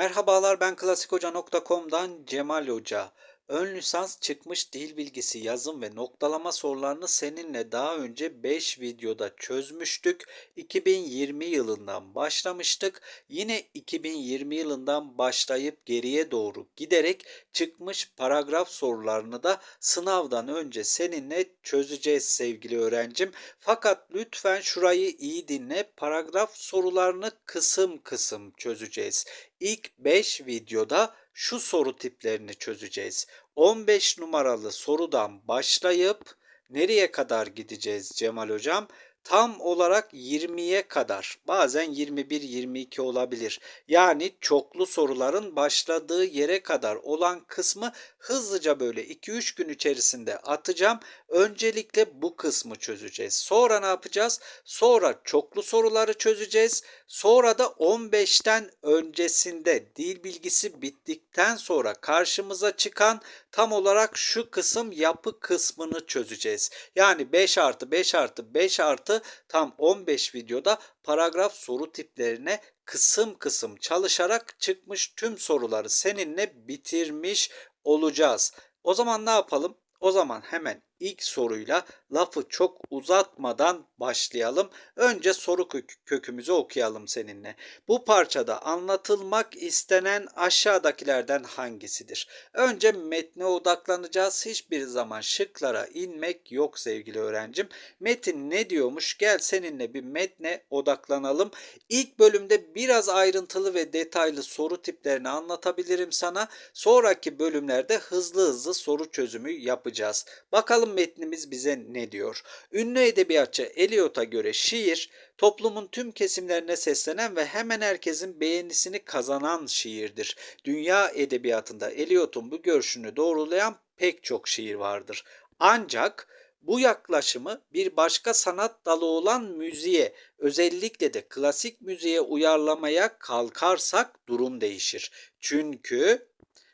Merhabalar ben klasikhoca.com'dan Cemal Hoca. Ön lisans çıkmış dil bilgisi yazım ve noktalama sorularını seninle daha önce 5 videoda çözmüştük. 2020 yılından başlamıştık. Yine 2020 yılından başlayıp geriye doğru giderek çıkmış paragraf sorularını da sınavdan önce seninle çözeceğiz sevgili öğrencim. Fakat lütfen şurayı iyi dinle. Paragraf sorularını kısım kısım çözeceğiz. İlk 5 videoda şu soru tiplerini çözeceğiz. 15 numaralı sorudan başlayıp nereye kadar gideceğiz Cemal Hocam? Tam olarak 20'ye kadar. Bazen 21 22 olabilir. Yani çoklu soruların başladığı yere kadar olan kısmı hızlıca böyle 2-3 gün içerisinde atacağım. Öncelikle bu kısmı çözeceğiz. Sonra ne yapacağız? Sonra çoklu soruları çözeceğiz. Sonra da 15'ten öncesinde dil bilgisi bittikten sonra karşımıza çıkan tam olarak şu kısım yapı kısmını çözeceğiz. Yani 5 artı 5 artı 5 artı tam 15 videoda paragraf soru tiplerine kısım kısım çalışarak çıkmış tüm soruları seninle bitirmiş olacağız. O zaman ne yapalım? O zaman hemen ilk soruyla lafı çok uzatmadan başlayalım. Önce soru kökümüzü okuyalım seninle. Bu parçada anlatılmak istenen aşağıdakilerden hangisidir? Önce metne odaklanacağız. Hiçbir zaman şıklara inmek yok sevgili öğrencim. Metin ne diyormuş? Gel seninle bir metne odaklanalım. İlk bölümde biraz ayrıntılı ve detaylı soru tiplerini anlatabilirim sana. Sonraki bölümlerde hızlı hızlı soru çözümü yapacağız. Bakalım metnimiz bize ne diyor? Ünlü edebiyatçı Eliot'a göre şiir toplumun tüm kesimlerine seslenen ve hemen herkesin beğenisini kazanan şiirdir. Dünya edebiyatında Eliot'un bu görüşünü doğrulayan pek çok şiir vardır. Ancak bu yaklaşımı bir başka sanat dalı olan müziğe, özellikle de klasik müziğe uyarlamaya kalkarsak durum değişir. Çünkü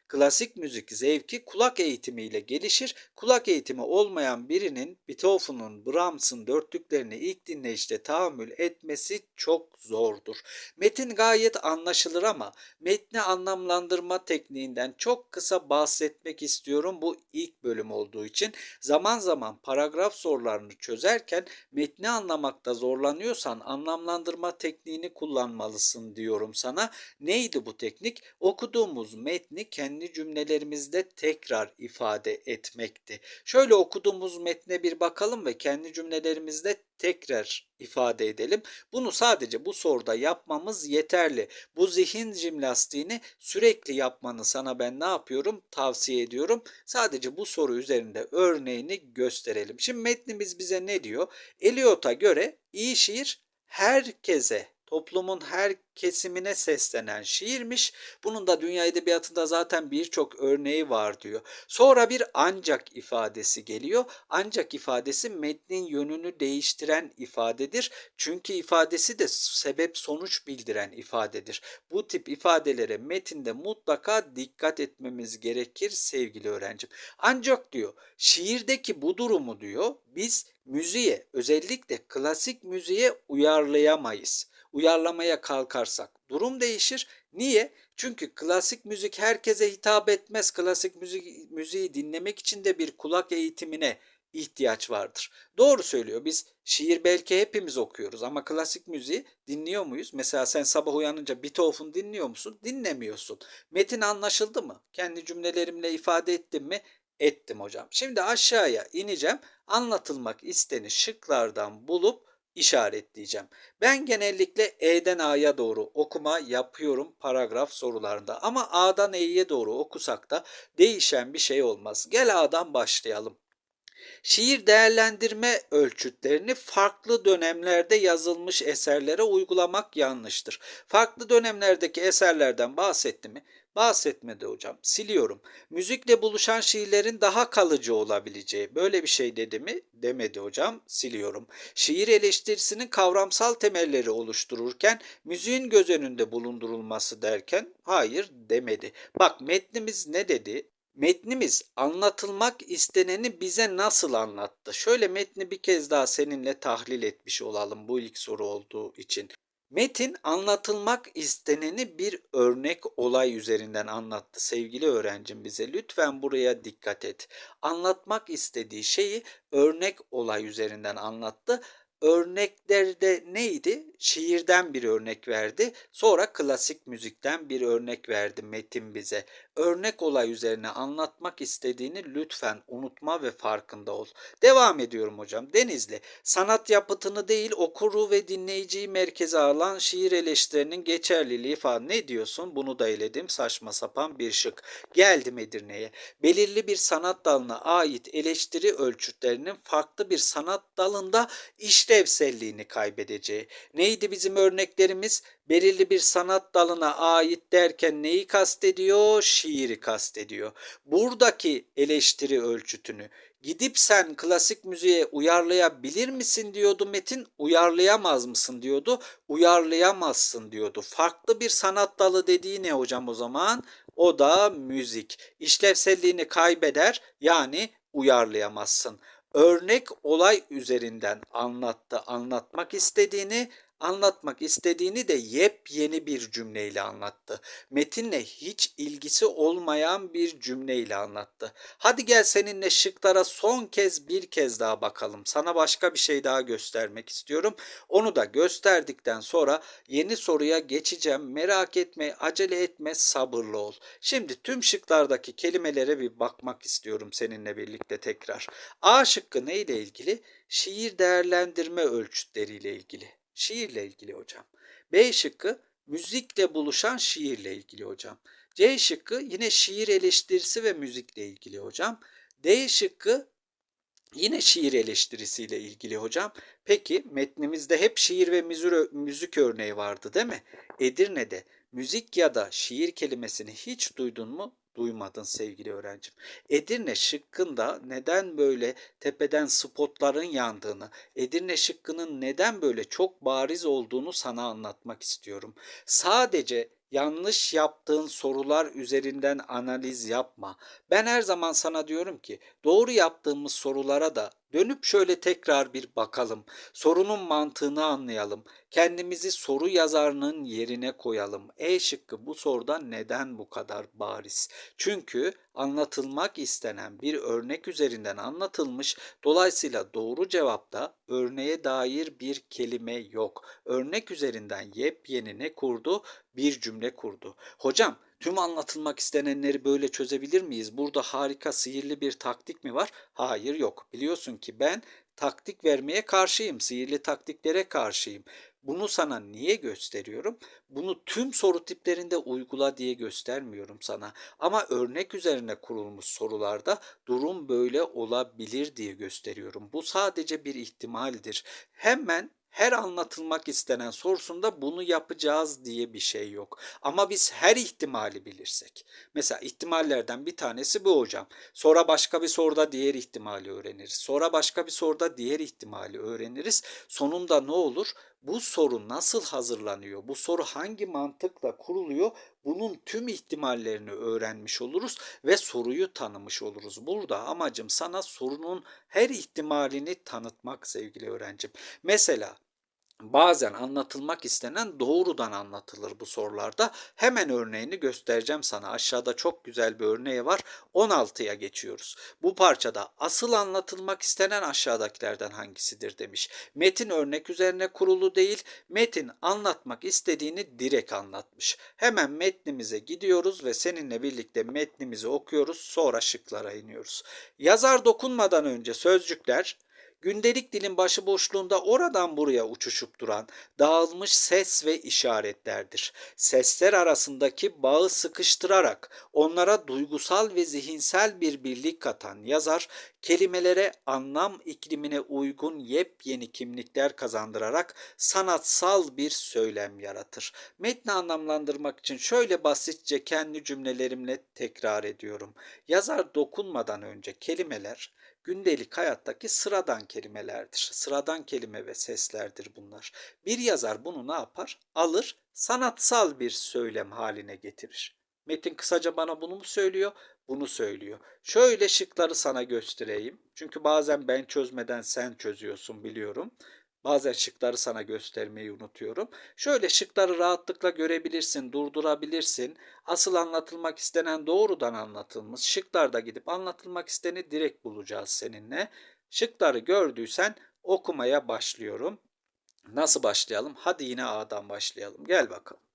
Klasik müzik zevki kulak eğitimiyle gelişir. Kulak eğitimi olmayan birinin Beethoven'un, Brahms'ın dörtlüklerini ilk dinleyişte tahammül etmesi çok zordur. Metin gayet anlaşılır ama metni anlamlandırma tekniğinden çok kısa bahsetmek istiyorum bu ilk bölüm olduğu için. Zaman zaman paragraf sorularını çözerken metni anlamakta zorlanıyorsan anlamlandırma tekniğini kullanmalısın diyorum sana. Neydi bu teknik? Okuduğumuz metni kendi kendi cümlelerimizde tekrar ifade etmekti. Şöyle okuduğumuz metne bir bakalım ve kendi cümlelerimizde tekrar ifade edelim. Bunu sadece bu soruda yapmamız yeterli. Bu zihin jimnastiğini sürekli yapmanı sana ben ne yapıyorum? Tavsiye ediyorum. Sadece bu soru üzerinde örneğini gösterelim. Şimdi metnimiz bize ne diyor? Eliot'a göre iyi şiir herkese toplumun her kesimine seslenen şiirmiş. Bunun da dünya edebiyatında zaten birçok örneği var diyor. Sonra bir ancak ifadesi geliyor. Ancak ifadesi metnin yönünü değiştiren ifadedir. Çünkü ifadesi de sebep sonuç bildiren ifadedir. Bu tip ifadelere metinde mutlaka dikkat etmemiz gerekir sevgili öğrencim. Ancak diyor şiirdeki bu durumu diyor biz müziğe özellikle klasik müziğe uyarlayamayız uyarlamaya kalkarsak durum değişir. Niye? Çünkü klasik müzik herkese hitap etmez. Klasik müzik müziği dinlemek için de bir kulak eğitimine ihtiyaç vardır. Doğru söylüyor. Biz şiir belki hepimiz okuyoruz ama klasik müziği dinliyor muyuz? Mesela sen sabah uyanınca Beethoven dinliyor musun? Dinlemiyorsun. Metin anlaşıldı mı? Kendi cümlelerimle ifade ettim mi? Ettim hocam. Şimdi aşağıya ineceğim. Anlatılmak isteni şıklardan bulup işaretleyeceğim. Ben genellikle E'den A'ya doğru okuma yapıyorum paragraf sorularında ama A'dan E'ye doğru okusak da değişen bir şey olmaz. Gel A'dan başlayalım. Şiir değerlendirme ölçütlerini farklı dönemlerde yazılmış eserlere uygulamak yanlıştır. Farklı dönemlerdeki eserlerden bahsetti mi? Bahsetmedi hocam. Siliyorum. Müzikle buluşan şiirlerin daha kalıcı olabileceği. Böyle bir şey dedi mi? Demedi hocam. Siliyorum. Şiir eleştirisinin kavramsal temelleri oluştururken müziğin göz önünde bulundurulması derken hayır demedi. Bak metnimiz ne dedi? Metnimiz anlatılmak isteneni bize nasıl anlattı? Şöyle metni bir kez daha seninle tahlil etmiş olalım bu ilk soru olduğu için. Metin anlatılmak isteneni bir örnek olay üzerinden anlattı sevgili öğrencim bize. Lütfen buraya dikkat et. Anlatmak istediği şeyi örnek olay üzerinden anlattı. Örneklerde neydi? Şiirden bir örnek verdi. Sonra klasik müzikten bir örnek verdi Metin bize. Örnek olay üzerine anlatmak istediğini lütfen unutma ve farkında ol. Devam ediyorum hocam. Denizli, sanat yapıtını değil okuru ve dinleyiciyi merkeze alan şiir eleştirilerinin geçerliliği falan. Ne diyorsun? Bunu da eledim. Saçma sapan bir şık. Geldim Edirne'ye. Belirli bir sanat dalına ait eleştiri ölçütlerinin farklı bir sanat dalında işlevselliğini kaybedeceği. Neydi bizim örneklerimiz? Belirli bir sanat dalına ait derken neyi kastediyor? Şiiri kastediyor. Buradaki eleştiri ölçütünü gidip sen klasik müziğe uyarlayabilir misin diyordu Metin. Uyarlayamaz mısın diyordu. Uyarlayamazsın diyordu. Farklı bir sanat dalı dediği ne hocam o zaman? O da müzik. İşlevselliğini kaybeder yani uyarlayamazsın örnek olay üzerinden anlattı, anlatmak istediğini, anlatmak istediğini de yepyeni bir cümleyle anlattı. Metinle hiç ilgisi olmayan bir cümleyle anlattı. Hadi gel seninle şıklara son kez bir kez daha bakalım. Sana başka bir şey daha göstermek istiyorum. Onu da gösterdikten sonra yeni soruya geçeceğim. Merak etme, acele etme, sabırlı ol. Şimdi tüm şıklardaki kelimelere bir bakmak istiyorum seninle birlikte tekrar. A şıkkı neyle ilgili? Şiir değerlendirme ölçütleriyle ilgili. Şiirle ilgili hocam. B şıkkı müzikle buluşan şiirle ilgili hocam. C şıkkı yine şiir eleştirisi ve müzikle ilgili hocam. D şıkkı yine şiir eleştirisiyle ilgili hocam. Peki metnimizde hep şiir ve müzik örneği vardı değil mi? Edirne'de müzik ya da şiir kelimesini hiç duydun mu? Duymadın sevgili öğrencim. Edirne şıkkında neden böyle tepeden spotların yandığını, Edirne şıkkının neden böyle çok bariz olduğunu sana anlatmak istiyorum. Sadece yanlış yaptığın sorular üzerinden analiz yapma. Ben her zaman sana diyorum ki doğru yaptığımız sorulara da dönüp şöyle tekrar bir bakalım. Sorunun mantığını anlayalım. Kendimizi soru yazarının yerine koyalım. E şıkkı bu soruda neden bu kadar bariz? Çünkü anlatılmak istenen bir örnek üzerinden anlatılmış. Dolayısıyla doğru cevapta örneğe dair bir kelime yok. Örnek üzerinden yepyeni ne kurdu? Bir cümle kurdu. Hocam Tüm anlatılmak istenenleri böyle çözebilir miyiz? Burada harika sihirli bir taktik mi var? Hayır yok. Biliyorsun ki ben taktik vermeye karşıyım. Sihirli taktiklere karşıyım. Bunu sana niye gösteriyorum? Bunu tüm soru tiplerinde uygula diye göstermiyorum sana. Ama örnek üzerine kurulmuş sorularda durum böyle olabilir diye gösteriyorum. Bu sadece bir ihtimaldir. Hemen her anlatılmak istenen sorusunda bunu yapacağız diye bir şey yok. Ama biz her ihtimali bilirsek. Mesela ihtimallerden bir tanesi bu hocam. Sonra başka bir soruda diğer ihtimali öğreniriz. Sonra başka bir soruda diğer ihtimali öğreniriz. Sonunda ne olur? Bu soru nasıl hazırlanıyor? Bu soru hangi mantıkla kuruluyor? Bunun tüm ihtimallerini öğrenmiş oluruz ve soruyu tanımış oluruz. Burada amacım sana sorunun her ihtimalini tanıtmak sevgili öğrencim. Mesela bazen anlatılmak istenen doğrudan anlatılır bu sorularda. Hemen örneğini göstereceğim sana. Aşağıda çok güzel bir örneği var. 16'ya geçiyoruz. Bu parçada asıl anlatılmak istenen aşağıdakilerden hangisidir demiş. Metin örnek üzerine kurulu değil. Metin anlatmak istediğini direkt anlatmış. Hemen metnimize gidiyoruz ve seninle birlikte metnimizi okuyoruz. Sonra şıklara iniyoruz. Yazar dokunmadan önce sözcükler gündelik dilin başıboşluğunda oradan buraya uçuşup duran dağılmış ses ve işaretlerdir. Sesler arasındaki bağı sıkıştırarak onlara duygusal ve zihinsel bir birlik katan yazar, kelimelere anlam iklimine uygun yepyeni kimlikler kazandırarak sanatsal bir söylem yaratır. Metni anlamlandırmak için şöyle basitçe kendi cümlelerimle tekrar ediyorum. Yazar dokunmadan önce kelimeler gündelik hayattaki sıradan kelimelerdir. Sıradan kelime ve seslerdir bunlar. Bir yazar bunu ne yapar? Alır, sanatsal bir söylem haline getirir. Metin kısaca bana bunu mu söylüyor? Bunu söylüyor. Şöyle şıkları sana göstereyim. Çünkü bazen ben çözmeden sen çözüyorsun biliyorum. Bazen şıkları sana göstermeyi unutuyorum. Şöyle şıkları rahatlıkla görebilirsin, durdurabilirsin. Asıl anlatılmak istenen doğrudan anlatılmış. Şıklarda gidip anlatılmak isteni direkt bulacağız seninle. Şıkları gördüysen okumaya başlıyorum. Nasıl başlayalım? Hadi yine A'dan başlayalım. Gel bakalım.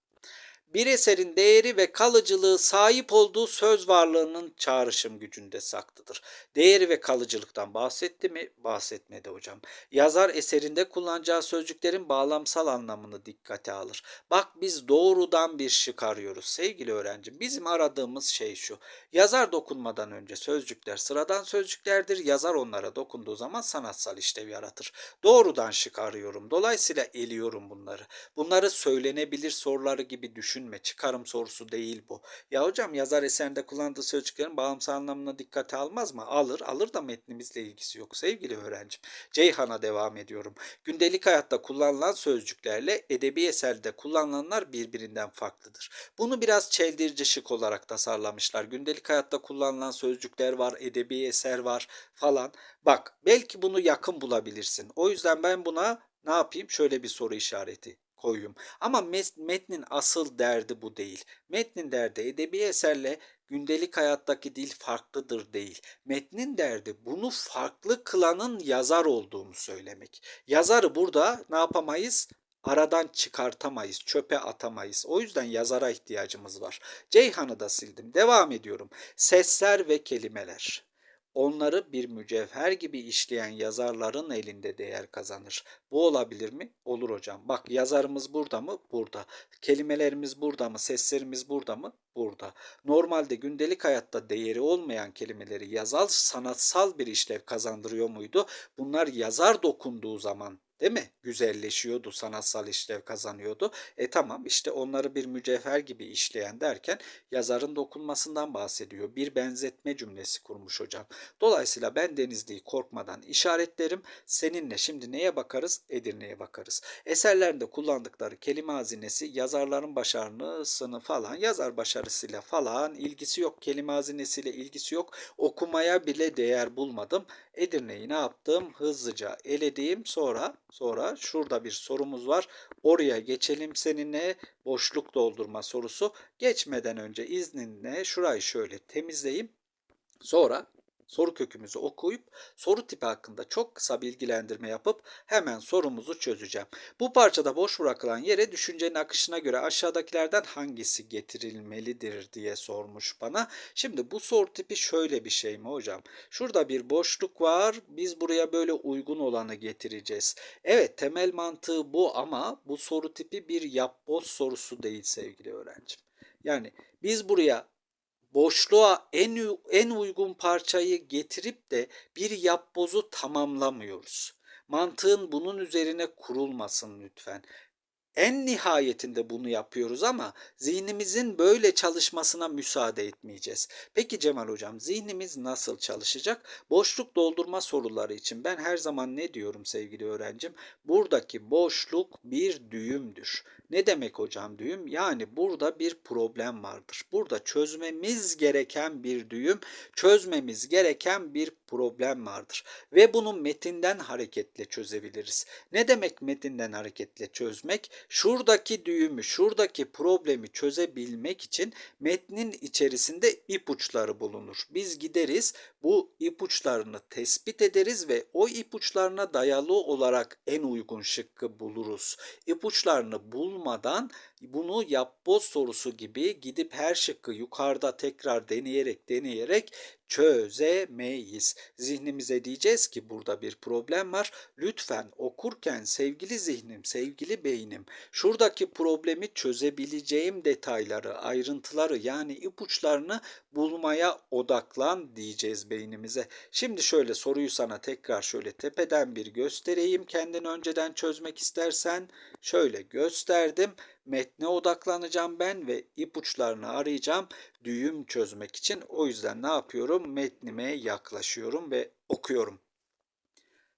Bir eserin değeri ve kalıcılığı sahip olduğu söz varlığının çağrışım gücünde saklıdır. Değeri ve kalıcılıktan bahsetti mi? Bahsetmedi hocam. Yazar eserinde kullanacağı sözcüklerin bağlamsal anlamını dikkate alır. Bak biz doğrudan bir şık arıyoruz sevgili öğrencim. Bizim aradığımız şey şu. Yazar dokunmadan önce sözcükler sıradan sözcüklerdir. Yazar onlara dokunduğu zaman sanatsal işlev yaratır. Doğrudan şık arıyorum. Dolayısıyla eliyorum bunları. Bunları söylenebilir soruları gibi düşünme. Çıkarım sorusu değil bu. Ya hocam yazar eserinde kullandığı sözcüklerin bağımsal anlamına dikkate almaz mı? Alır. Alır da metnimizle ilgisi yok sevgili öğrencim. Ceyhan'a devam ediyorum. Gündelik hayatta kullanılan sözcüklerle edebi eserde kullanılanlar birbirinden farklıdır. Bunu biraz çeldirici şık olarak tasarlamışlar. Gündelik hayatta kullanılan sözcükler var, edebi eser var falan. Bak belki bunu yakın bulabilirsin. O yüzden ben buna ne yapayım? Şöyle bir soru işareti koyayım. Ama metnin asıl derdi bu değil. Metnin derdi edebi eserle gündelik hayattaki dil farklıdır değil. Metnin derdi bunu farklı kılanın yazar olduğunu söylemek. Yazarı burada ne yapamayız? aradan çıkartamayız, çöpe atamayız. O yüzden yazara ihtiyacımız var. Ceyhan'ı da sildim. Devam ediyorum. Sesler ve kelimeler. Onları bir mücevher gibi işleyen yazarların elinde değer kazanır. Bu olabilir mi? Olur hocam. Bak yazarımız burada mı? Burada. Kelimelerimiz burada mı? Seslerimiz burada mı? Burada. Normalde gündelik hayatta değeri olmayan kelimeleri yazal sanatsal bir işlev kazandırıyor muydu? Bunlar yazar dokunduğu zaman Değil mi? Güzelleşiyordu, sanatsal işlev kazanıyordu. E tamam işte onları bir mücevher gibi işleyen derken yazarın dokunmasından bahsediyor. Bir benzetme cümlesi kurmuş hocam. Dolayısıyla ben Denizli'yi korkmadan işaretlerim. Seninle şimdi neye bakarız? Edirne'ye bakarız. Eserlerinde kullandıkları kelime hazinesi yazarların başarısını falan, yazar başarısıyla falan ilgisi yok. Kelime hazinesiyle ilgisi yok. Okumaya bile değer bulmadım. Edirne'yi ne yaptım? Hızlıca elediğim sonra sonra şurada bir sorumuz var. Oraya geçelim seninle boşluk doldurma sorusu. Geçmeden önce izninle şurayı şöyle temizleyeyim. Sonra soru kökümüzü okuyup soru tipi hakkında çok kısa bilgilendirme yapıp hemen sorumuzu çözeceğim. Bu parçada boş bırakılan yere düşüncenin akışına göre aşağıdakilerden hangisi getirilmelidir diye sormuş bana. Şimdi bu soru tipi şöyle bir şey mi hocam? Şurada bir boşluk var. Biz buraya böyle uygun olanı getireceğiz. Evet temel mantığı bu ama bu soru tipi bir yapboz sorusu değil sevgili öğrencim. Yani biz buraya boşluğa en, en uygun parçayı getirip de bir yapbozu tamamlamıyoruz. Mantığın bunun üzerine kurulmasın lütfen. En nihayetinde bunu yapıyoruz ama zihnimizin böyle çalışmasına müsaade etmeyeceğiz. Peki Cemal Hocam zihnimiz nasıl çalışacak? Boşluk doldurma soruları için ben her zaman ne diyorum sevgili öğrencim? Buradaki boşluk bir düğümdür. Ne demek hocam düğüm? Yani burada bir problem vardır. Burada çözmemiz gereken bir düğüm, çözmemiz gereken bir problem vardır. Ve bunu metinden hareketle çözebiliriz. Ne demek metinden hareketle çözmek? Şuradaki düğümü, şuradaki problemi çözebilmek için metnin içerisinde ipuçları bulunur. Biz gideriz bu ipuçlarını tespit ederiz ve o ipuçlarına dayalı olarak en uygun şıkkı buluruz. İpuçlarını bulmadan bunu yapboz sorusu gibi gidip her şıkkı yukarıda tekrar deneyerek deneyerek çözemeyiz. Zihnimize diyeceğiz ki burada bir problem var. Lütfen okurken sevgili zihnim, sevgili beynim şuradaki problemi çözebileceğim detayları, ayrıntıları yani ipuçlarını bulmaya odaklan diyeceğiz beynimize. Şimdi şöyle soruyu sana tekrar şöyle tepeden bir göstereyim. Kendini önceden çözmek istersen şöyle gösterdim. Metne odaklanacağım ben ve ipuçlarını arayacağım düğüm çözmek için. O yüzden ne yapıyorum? Metnime yaklaşıyorum ve okuyorum.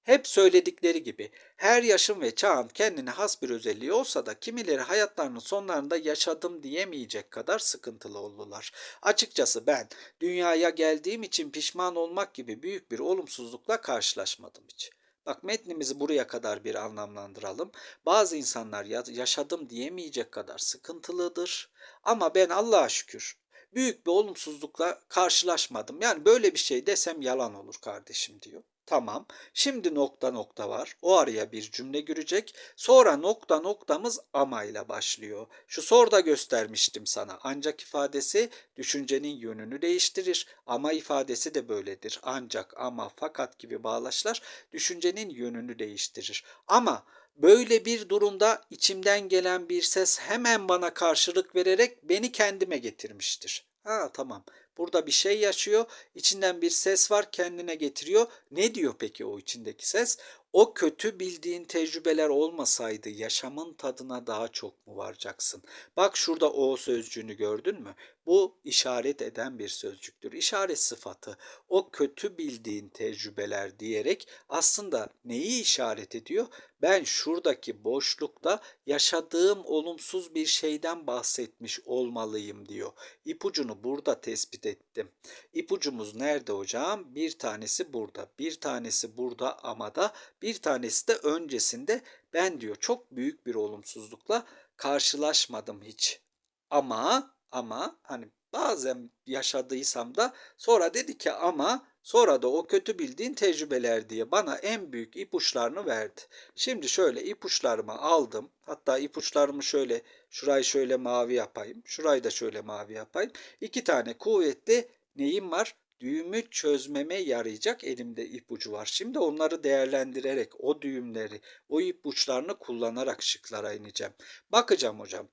Hep söyledikleri gibi her yaşın ve çağın kendine has bir özelliği olsa da kimileri hayatlarının sonlarında yaşadım diyemeyecek kadar sıkıntılı oldular. Açıkçası ben dünyaya geldiğim için pişman olmak gibi büyük bir olumsuzlukla karşılaşmadım hiç. Bak metnimizi buraya kadar bir anlamlandıralım. Bazı insanlar ya- yaşadım diyemeyecek kadar sıkıntılıdır. Ama ben Allah'a şükür büyük bir olumsuzlukla karşılaşmadım. Yani böyle bir şey desem yalan olur kardeşim diyor. Tamam. Şimdi nokta nokta var. O araya bir cümle girecek. Sonra nokta noktamız ama ile başlıyor. Şu soruda göstermiştim sana. Ancak ifadesi düşüncenin yönünü değiştirir. Ama ifadesi de böyledir. Ancak, ama, fakat gibi bağlaçlar düşüncenin yönünü değiştirir. Ama böyle bir durumda içimden gelen bir ses hemen bana karşılık vererek beni kendime getirmiştir. Ha tamam. Burada bir şey yaşıyor. İçinden bir ses var kendine getiriyor. Ne diyor peki o içindeki ses? O kötü bildiğin tecrübeler olmasaydı yaşamın tadına daha çok mu varacaksın? Bak şurada o sözcüğünü gördün mü? Bu işaret eden bir sözcüktür. İşaret sıfatı. O kötü bildiğin tecrübeler diyerek aslında neyi işaret ediyor? Ben şuradaki boşlukta yaşadığım olumsuz bir şeyden bahsetmiş olmalıyım diyor. İpucunu burada tespit ettim. İpucumuz nerede hocam? Bir tanesi burada, bir tanesi burada ama da bir tanesi de öncesinde ben diyor çok büyük bir olumsuzlukla karşılaşmadım hiç. Ama ama hani bazen yaşadıysam da sonra dedi ki ama sonra da o kötü bildiğin tecrübeler diye bana en büyük ipuçlarını verdi. Şimdi şöyle ipuçlarımı aldım. Hatta ipuçlarımı şöyle şurayı şöyle mavi yapayım. Şurayı da şöyle mavi yapayım. İki tane kuvvetli neyim var? Düğümü çözmeme yarayacak elimde ipucu var. Şimdi onları değerlendirerek o düğümleri, o ipuçlarını kullanarak şıklara ineceğim. Bakacağım hocam.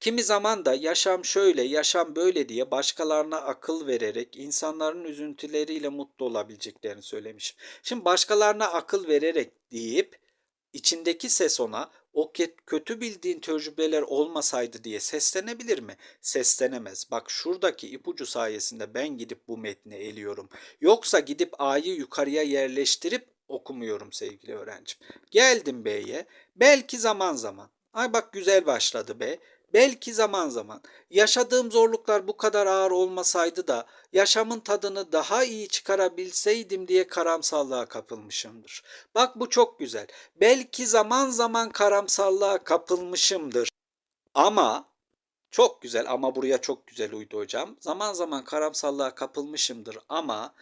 Kimi zaman da yaşam şöyle, yaşam böyle diye başkalarına akıl vererek insanların üzüntüleriyle mutlu olabileceklerini söylemişim. Şimdi başkalarına akıl vererek deyip içindeki ses ona o kötü bildiğin tecrübeler olmasaydı diye seslenebilir mi? Seslenemez. Bak şuradaki ipucu sayesinde ben gidip bu metni eliyorum. Yoksa gidip A'yı yukarıya yerleştirip okumuyorum sevgili öğrencim. Geldim B'ye. Belki zaman zaman. Ay bak güzel başladı B. Belki zaman zaman yaşadığım zorluklar bu kadar ağır olmasaydı da yaşamın tadını daha iyi çıkarabilseydim diye karamsallığa kapılmışımdır. Bak bu çok güzel. Belki zaman zaman karamsallığa kapılmışımdır. Ama çok güzel ama buraya çok güzel uydu hocam. Zaman zaman karamsallığa kapılmışımdır ama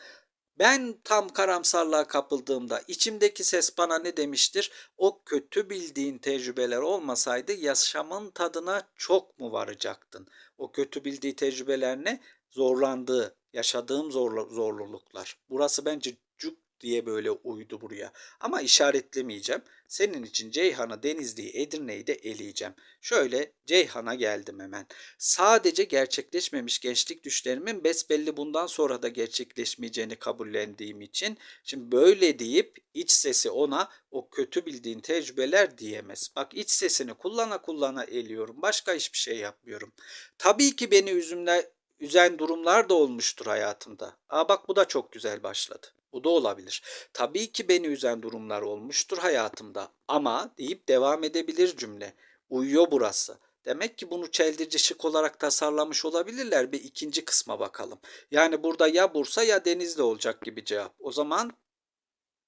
ben tam karamsarlığa kapıldığımda içimdeki ses bana ne demiştir? O kötü bildiğin tecrübeler olmasaydı yaşamın tadına çok mu varacaktın? O kötü bildiği tecrübeler ne? Zorlandığı, yaşadığım zorlu, zorluluklar. Burası bence cuk diye böyle uydu buraya. Ama işaretlemeyeceğim. Senin için Ceyhan'ı, Denizli'yi, Edirne'yi de eleyeceğim. Şöyle Ceyhan'a geldim hemen. Sadece gerçekleşmemiş gençlik düşlerimin besbelli bundan sonra da gerçekleşmeyeceğini kabullendiğim için şimdi böyle deyip iç sesi ona o kötü bildiğin tecrübeler diyemez. Bak iç sesini kullana kullana eliyorum. Başka hiçbir şey yapmıyorum. Tabii ki beni üzümle üzen durumlar da olmuştur hayatımda. Aa bak bu da çok güzel başladı. Bu da olabilir. Tabii ki beni üzen durumlar olmuştur hayatımda ama deyip devam edebilir cümle. Uyuyor burası. Demek ki bunu çeldirici şık olarak tasarlamış olabilirler. Bir ikinci kısma bakalım. Yani burada ya Bursa ya Denizli olacak gibi cevap. O zaman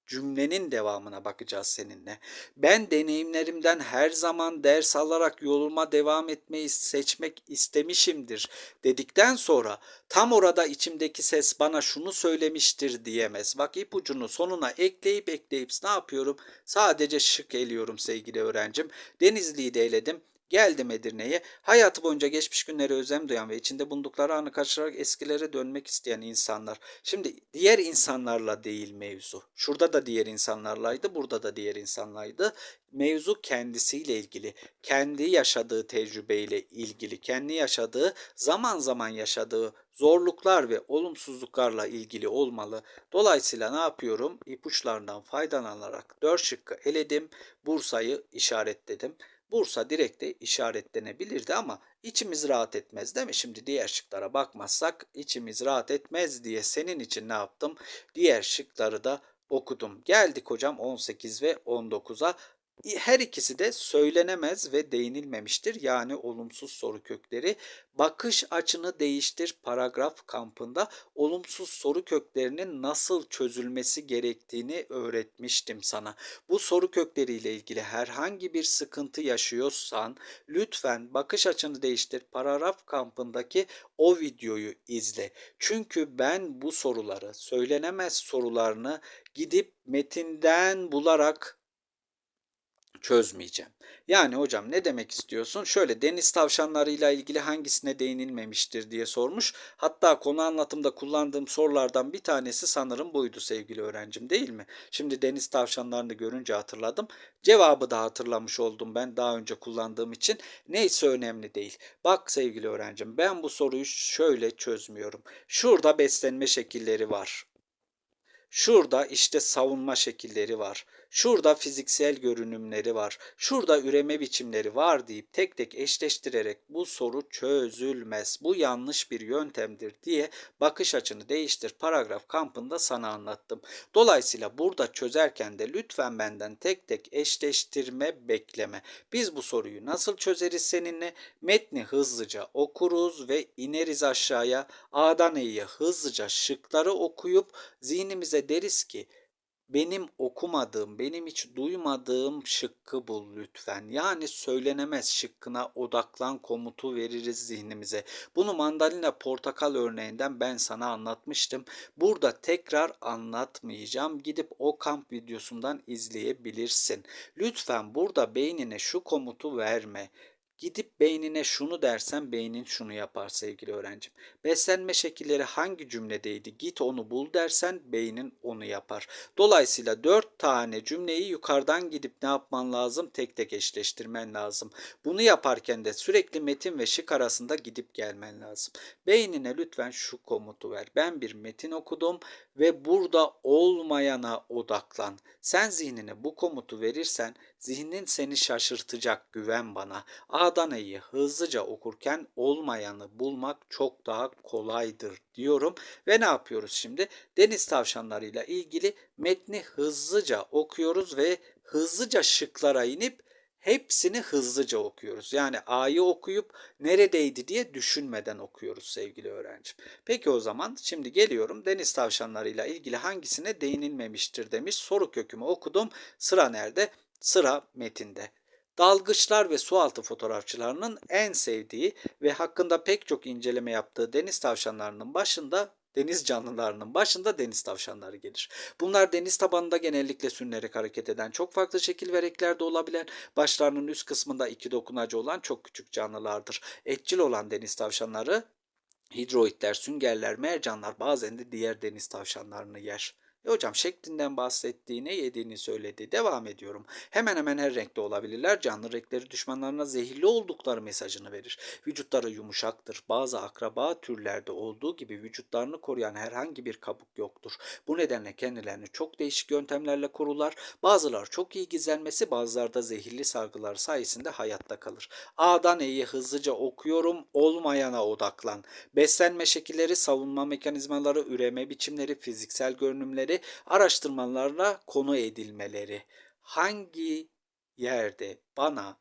cümlenin devamına bakacağız seninle. Ben deneyimlerimden her zaman ders alarak yoluma devam etmeyi seçmek istemişimdir dedikten sonra tam orada içimdeki ses bana şunu söylemiştir diyemez. Bak ipucunu sonuna ekleyip ekleyip ne yapıyorum? Sadece şık eliyorum sevgili öğrencim. Denizli'yi de eledim. Geldim Edirne'ye. Hayatı boyunca geçmiş günlere özlem duyan ve içinde bulundukları anı kaçırarak eskilere dönmek isteyen insanlar. Şimdi diğer insanlarla değil mevzu. Şurada da diğer insanlarlaydı, burada da diğer insanlaydı. Mevzu kendisiyle ilgili, kendi yaşadığı tecrübeyle ilgili, kendi yaşadığı, zaman zaman yaşadığı zorluklar ve olumsuzluklarla ilgili olmalı. Dolayısıyla ne yapıyorum? İpuçlarından faydalanarak 4 şıkkı eledim. Bursa'yı işaretledim. Bursa direkt de işaretlenebilirdi ama içimiz rahat etmez değil mi? Şimdi diğer şıklara bakmazsak içimiz rahat etmez diye senin için ne yaptım? Diğer şıkları da okudum. Geldik hocam 18 ve 19'a. Her ikisi de söylenemez ve değinilmemiştir. Yani olumsuz soru kökleri. Bakış açını değiştir paragraf kampında olumsuz soru köklerinin nasıl çözülmesi gerektiğini öğretmiştim sana. Bu soru kökleriyle ilgili herhangi bir sıkıntı yaşıyorsan lütfen bakış açını değiştir paragraf kampındaki o videoyu izle. Çünkü ben bu soruları söylenemez sorularını gidip metinden bularak çözmeyeceğim. Yani hocam ne demek istiyorsun? Şöyle deniz tavşanlarıyla ilgili hangisine değinilmemiştir diye sormuş. Hatta konu anlatımda kullandığım sorulardan bir tanesi sanırım buydu sevgili öğrencim değil mi? Şimdi deniz tavşanlarını görünce hatırladım. Cevabı da hatırlamış oldum ben daha önce kullandığım için. Neyse önemli değil. Bak sevgili öğrencim ben bu soruyu şöyle çözmüyorum. Şurada beslenme şekilleri var. Şurada işte savunma şekilleri var. Şurada fiziksel görünümleri var. Şurada üreme biçimleri var deyip tek tek eşleştirerek bu soru çözülmez. Bu yanlış bir yöntemdir diye bakış açını değiştir paragraf kampında sana anlattım. Dolayısıyla burada çözerken de lütfen benden tek tek eşleştirme bekleme. Biz bu soruyu nasıl çözeriz seninle? Metni hızlıca okuruz ve ineriz aşağıya. A'dan E'ye hızlıca şıkları okuyup zihnimize deriz ki benim okumadığım, benim hiç duymadığım şıkkı bul lütfen. Yani söylenemez şıkkına odaklan komutu veririz zihnimize. Bunu mandalina portakal örneğinden ben sana anlatmıştım. Burada tekrar anlatmayacağım. Gidip o kamp videosundan izleyebilirsin. Lütfen burada beynine şu komutu verme. Gidip beynine şunu dersen beynin şunu yapar sevgili öğrencim. Beslenme şekilleri hangi cümledeydi? Git onu bul dersen beynin onu yapar. Dolayısıyla dört tane cümleyi yukarıdan gidip ne yapman lazım? Tek tek eşleştirmen lazım. Bunu yaparken de sürekli metin ve şık arasında gidip gelmen lazım. Beynine lütfen şu komutu ver. Ben bir metin okudum ve burada olmayana odaklan. Sen zihnine bu komutu verirsen zihnin seni şaşırtacak güven bana. A'dan E'yi hızlıca okurken olmayanı bulmak çok daha kolaydır diyorum. Ve ne yapıyoruz şimdi? Deniz tavşanlarıyla ilgili metni hızlıca okuyoruz ve hızlıca şıklara inip hepsini hızlıca okuyoruz. Yani A'yı okuyup neredeydi diye düşünmeden okuyoruz sevgili öğrencim. Peki o zaman şimdi geliyorum deniz tavşanlarıyla ilgili hangisine değinilmemiştir demiş. Soru kökümü okudum. Sıra nerede? Sıra metinde. Dalgıçlar ve sualtı fotoğrafçılarının en sevdiği ve hakkında pek çok inceleme yaptığı deniz tavşanlarının başında deniz canlılarının başında deniz tavşanları gelir. Bunlar deniz tabanında genellikle sürünerek hareket eden çok farklı şekil ve renklerde olabilen, başlarının üst kısmında iki dokunacı olan çok küçük canlılardır. Etçil olan deniz tavşanları hidroidler, süngerler, mercanlar bazen de diğer deniz tavşanlarını yer. E hocam şeklinden bahsettiğine yediğini söyledi. Devam ediyorum. Hemen hemen her renkte olabilirler. Canlı renkleri düşmanlarına zehirli oldukları mesajını verir. Vücutları yumuşaktır. Bazı akraba türlerde olduğu gibi vücutlarını koruyan herhangi bir kabuk yoktur. Bu nedenle kendilerini çok değişik yöntemlerle korurlar. Bazıları çok iyi gizlenmesi, bazıları da zehirli sargılar sayesinde hayatta kalır. A'dan E'ye hızlıca okuyorum. Olmayana odaklan. Beslenme şekilleri, savunma mekanizmaları, üreme biçimleri, fiziksel görünümleri, araştırmalarla konu edilmeleri. Hangi yerde bana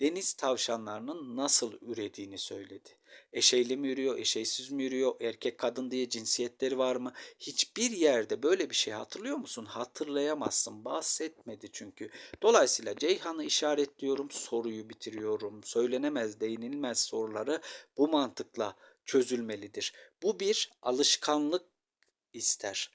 deniz tavşanlarının nasıl ürediğini söyledi. Eşeyli mi yürüyor, eşeysiz mi yürüyor, erkek kadın diye cinsiyetleri var mı? Hiçbir yerde böyle bir şey hatırlıyor musun? Hatırlayamazsın. Bahsetmedi çünkü. Dolayısıyla Ceyhan'ı işaretliyorum, soruyu bitiriyorum. Söylenemez, değinilmez soruları bu mantıkla çözülmelidir. Bu bir alışkanlık ister.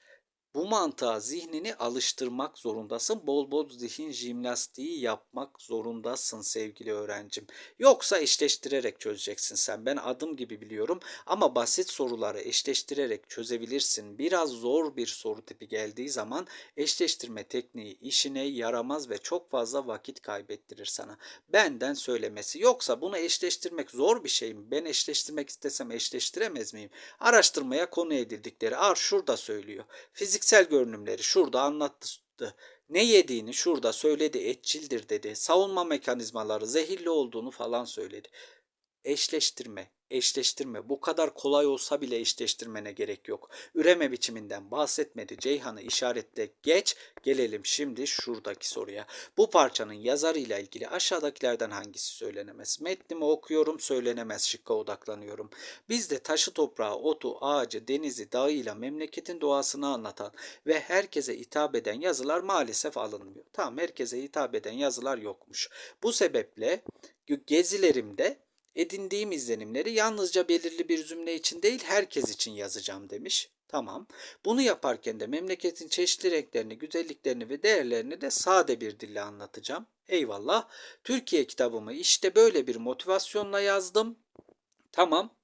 Bu mantığa zihnini alıştırmak zorundasın. Bol bol zihin jimnastiği yapmak zorundasın sevgili öğrencim. Yoksa eşleştirerek çözeceksin sen. Ben adım gibi biliyorum ama basit soruları eşleştirerek çözebilirsin. Biraz zor bir soru tipi geldiği zaman eşleştirme tekniği işine yaramaz ve çok fazla vakit kaybettirir sana. Benden söylemesi. Yoksa bunu eşleştirmek zor bir şey mi? Ben eşleştirmek istesem eşleştiremez miyim? Araştırmaya konu edildikleri. Ar şurada söylüyor. Fizik fiziksel görünümleri şurada anlattı. Ne yediğini şurada söyledi, etçildir dedi. Savunma mekanizmaları zehirli olduğunu falan söyledi. Eşleştirme, eşleştirme. Bu kadar kolay olsa bile eşleştirmene gerek yok. Üreme biçiminden bahsetmedi. Ceyhan'ı işaretle geç. Gelelim şimdi şuradaki soruya. Bu parçanın yazarıyla ilgili aşağıdakilerden hangisi söylenemez? Metnimi okuyorum söylenemez şıkka odaklanıyorum. Bizde taşı toprağı, otu, ağacı, denizi, dağıyla memleketin doğasını anlatan ve herkese hitap eden yazılar maalesef alınmıyor. Tamam herkese hitap eden yazılar yokmuş. Bu sebeple gezilerimde edindiğim izlenimleri yalnızca belirli bir cümle için değil herkes için yazacağım demiş. Tamam. Bunu yaparken de memleketin çeşitli renklerini, güzelliklerini ve değerlerini de sade bir dille anlatacağım. Eyvallah. Türkiye kitabımı işte böyle bir motivasyonla yazdım. Tamam.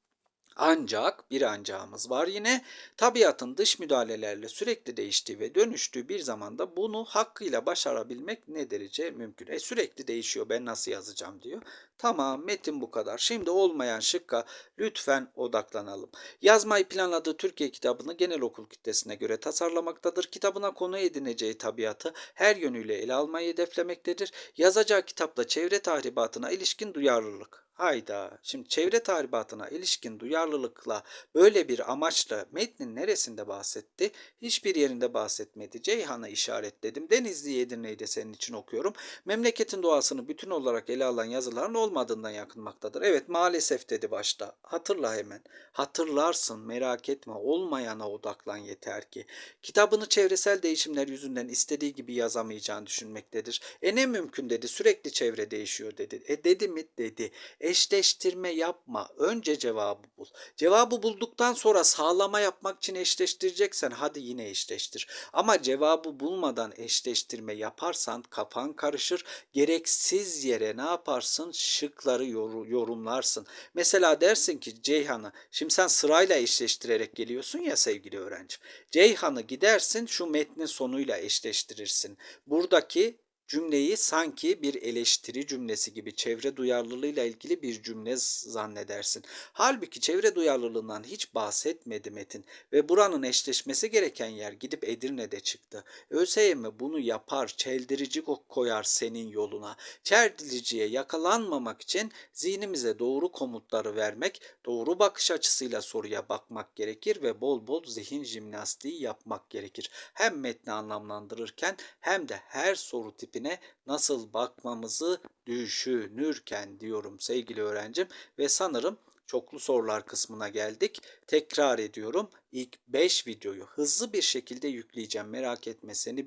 Ancak bir ancağımız var yine. Tabiatın dış müdahalelerle sürekli değiştiği ve dönüştüğü bir zamanda bunu hakkıyla başarabilmek ne derece mümkün? E sürekli değişiyor ben nasıl yazacağım diyor. Tamam metin bu kadar. Şimdi olmayan şıkka lütfen odaklanalım. Yazmayı planladığı Türkiye kitabını genel okul kitlesine göre tasarlamaktadır. Kitabına konu edineceği tabiatı her yönüyle ele almayı hedeflemektedir. Yazacağı kitapta çevre tahribatına ilişkin duyarlılık. Hayda. Şimdi çevre tahribatına ilişkin duyarlılıkla böyle bir amaçla metnin neresinde bahsetti? Hiçbir yerinde bahsetmedi. Ceyhan'ı işaretledim. Denizli Edirne'yi de senin için okuyorum. Memleketin doğasını bütün olarak ele alan yazıların olmadığından yakınmaktadır. Evet maalesef dedi başta. Hatırla hemen. Hatırlarsın merak etme. Olmayana odaklan yeter ki. Kitabını çevresel değişimler yüzünden istediği gibi yazamayacağını düşünmektedir. E ne mümkün dedi. Sürekli çevre değişiyor dedi. E dedi mi? Dedi. Eşleştirme yapma. Önce cevabı bul. Cevabı bulduktan sonra sağlama yapmak için eşleştireceksen hadi yine eşleştir. Ama cevabı bulmadan eşleştirme yaparsan kafan karışır. Gereksiz yere ne yaparsın? Şıkları yorumlarsın. Mesela dersin ki Ceyhan'ı şimdi sen sırayla eşleştirerek geliyorsun ya sevgili öğrencim. Ceyhan'ı gidersin şu metnin sonuyla eşleştirirsin. Buradaki cümleyi sanki bir eleştiri cümlesi gibi çevre duyarlılığıyla ilgili bir cümle zannedersin. Halbuki çevre duyarlılığından hiç bahsetmedi Metin ve buranın eşleşmesi gereken yer gidip Edirne'de çıktı. ÖSYM bunu yapar, çeldirici koyar senin yoluna. Çeldiriciye yakalanmamak için zihnimize doğru komutları vermek, doğru bakış açısıyla soruya bakmak gerekir ve bol bol zihin jimnastiği yapmak gerekir. Hem metni anlamlandırırken hem de her soru tipini tipine nasıl bakmamızı düşünürken diyorum sevgili öğrencim ve sanırım çoklu sorular kısmına geldik. Tekrar ediyorum. İlk 5 videoyu hızlı bir şekilde yükleyeceğim. Merak etme seni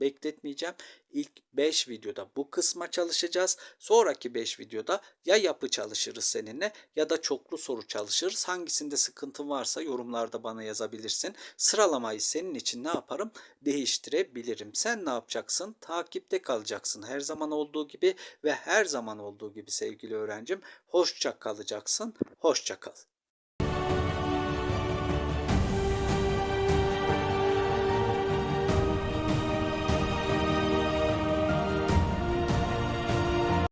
bekletmeyeceğim. İlk 5 videoda bu kısma çalışacağız. Sonraki 5 videoda ya yapı çalışırız seninle ya da çoklu soru çalışırız. Hangisinde sıkıntın varsa yorumlarda bana yazabilirsin. Sıralamayı senin için ne yaparım? Değiştirebilirim. Sen ne yapacaksın? Takipte kalacaksın. Her zaman olduğu gibi ve her zaman olduğu gibi sevgili öğrencim. Hoşça kalacaksın. Hoşça kal.